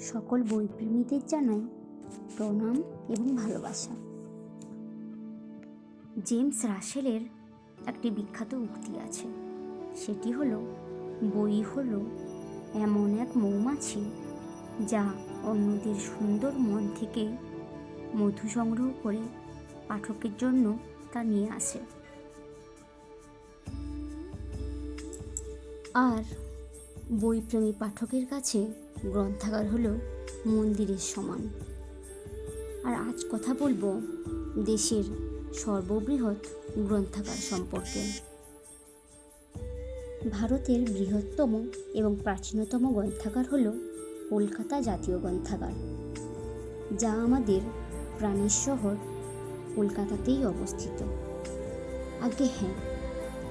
সকল বইপ্রেমীদের জানাই প্রণাম এবং ভালোবাসা। জেমস রাসেলের একটি বিখ্যাত উক্তি আছে। সেটি হলো, বই হলো এমন এক মৌমাছি যা অন্যদের সুন্দর মন থেকে মধু সংগ্রহ করে পাঠকের জন্য তা নিয়ে আসে। আর বইপ্রেমী পাঠকের কাছে গ্রন্থাগার হলো মন্দিরের সমান। আর আজ কথা বলব দেশের সর্ববৃহৎ গ্রন্থাগার সম্পর্কে। ভারতের বৃহত্তম এবং প্রাচীনতম গ্রন্থাগার হলো কলকাতা জাতীয় গ্রন্থাগার, যা আমাদের প্রাণের শহর কলকাতাতেই অবস্থিত। আগে হ্যাঁ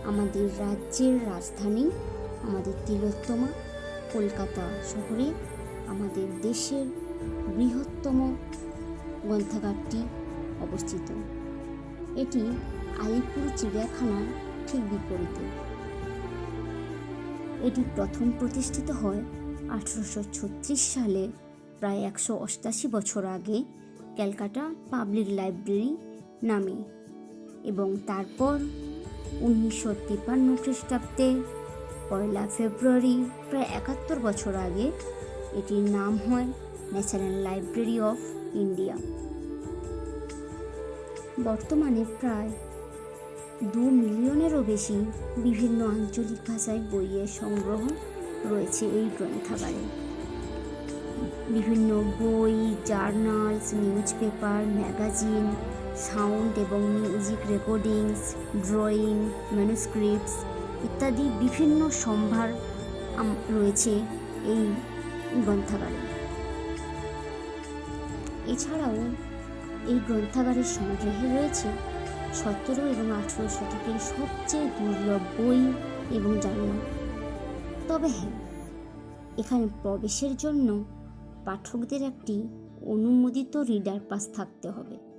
আমাদের রাজ্যের রাজধানী আমাদের তিলোত্তমা কলকাতা শহরে আমাদের দেশের বৃহত্তম গ্রন্থাগারটি অবস্থিত। এটি আলিপুর চিড়িয়াখানার ঠিক বিপরীতে। এটি প্রথম প্রতিষ্ঠিত হয় আঠারোশো সালে, প্রায় একশো অষ্টাশি বছর আগে ক্যালকাটা পাবলিক লাইব্রেরি নামে এবং তারপর উনিশশো তিপ্পান্ন খ্রিস্টাব্দে পয়লা ফেব্রুয়ারি প্রায় একাত্তর বছর আগে এটির নাম হয় ন্যাশনাল লাইব্রেরি অফ ইন্ডিয়া। বর্তমানে প্রায় দু মিলিয়নেরও বেশি বিভিন্ন আঞ্চলিক ভাষায় বইয়ের সংগ্রহ রয়েছে এই গ্রন্থাগারে। বিভিন্ন বই, journals news paper magazine, sound এবং মিউজিক রেকর্ডিংস, ড্রয়িং, ম্যানুস্ক্রিপ্টস ইত্যাদি বিভিন্ন সম্ভার রয়েছে এই গ্রন্থাগারে। এছাড়াও এই গ্রন্থাগারের সংগ্রহে রয়েছে সতেরো এবং আঠেরো শতকের সবচেয়ে দুর্লভ বই এবং জার্নাল। তবে হ্যাঁ এখানে প্রবেশের জন্য পাঠকদের একটি অনুমোদিত রিডার পাস থাকতে হবে।